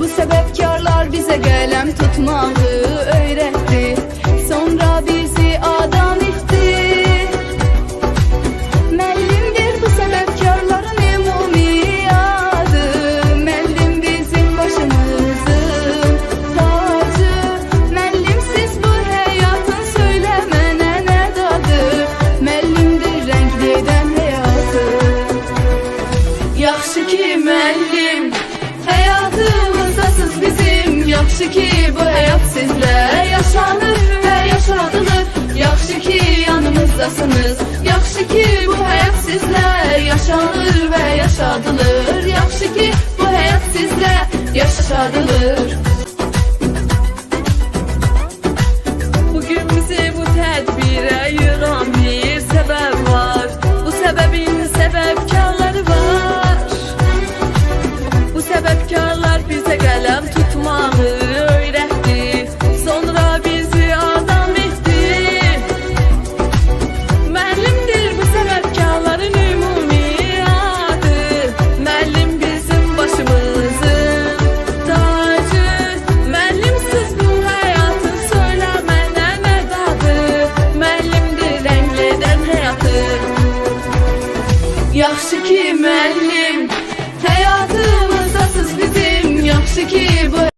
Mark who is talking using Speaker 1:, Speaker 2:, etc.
Speaker 1: Bu sebepkarlar bize gelem tutmağı öğretti. Sonra bizi adam etti Mellimdir bu sebepkarların ümumi adı. Mellim bizim başımızın tacı. Mellimsiz bu hayatın söylemene ne dadı? Mellimdir renkli eden hayatı Yaxşı ki müəllim Həyatımızdasız yanımızdasınız Yaxşı ki bu həyat sizlə yaşanır və yaşadılır. Yaxşı ki bu həyat sizlə yaşadılır.
Speaker 2: Bugün bizi bu tedbire yığan bir var. Bu sebebin sebepkarları var. Bu sebepkarlar bize kalem
Speaker 1: Yaxşı ki müəllim Həyatımızdasız bizim Yaxşı ki bu